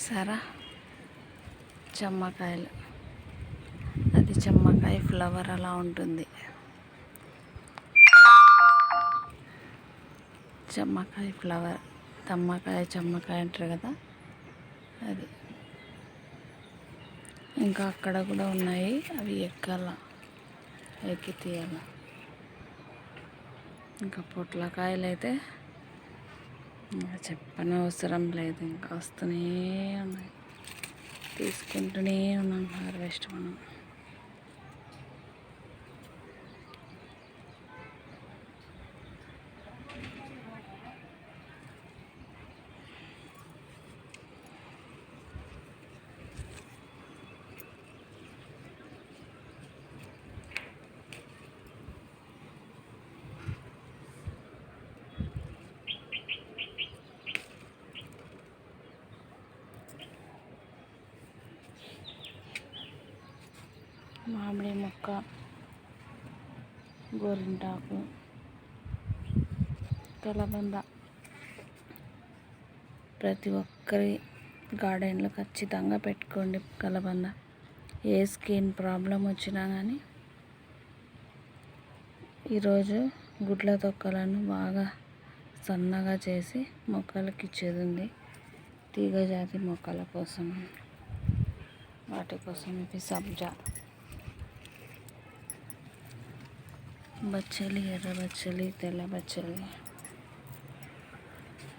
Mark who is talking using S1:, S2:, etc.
S1: చూసారా? చెమ్మకాయలు. అది చెమ్మకాయ ఫ్లవర్ అలా ఉంటుంది. చెమ్మకాయ ఫ్లవర్. తమ్మకాయ చెమ్మకాయ అంటారు కదా? అది. ఇంకా అక్కడ కూడా ఉన్నాయి. అవి ఎక్కాల. ఎక్కి తీయాల. ఇంకా పొట్లకాయలు అయితే ఇంకా చెప్పని అవసరం లేదు ఇంకా వస్తూనే ఉన్నాయి. తీసుకుంటూనే ఉన్నాం హార్వెస్ట్ మనం. మామిడి మొక్క గోరింటాకు కలబంద ప్రతి ఒక్కరి గార్డెన్లో ఖచ్చితంగా పెట్టుకోండి కలబంద ఏ స్కిన్ ప్రాబ్లం వచ్చినా కానీ ఈరోజు గుడ్ల తొక్కలను బాగా సన్నగా చేసి మొక్కలకి ఇచ్చేది ఉంది తీగజాతి మొక్కల కోసం వాటి కోసం ఇవి సబ్జా. बच्चे बच्चे तेल बच्चे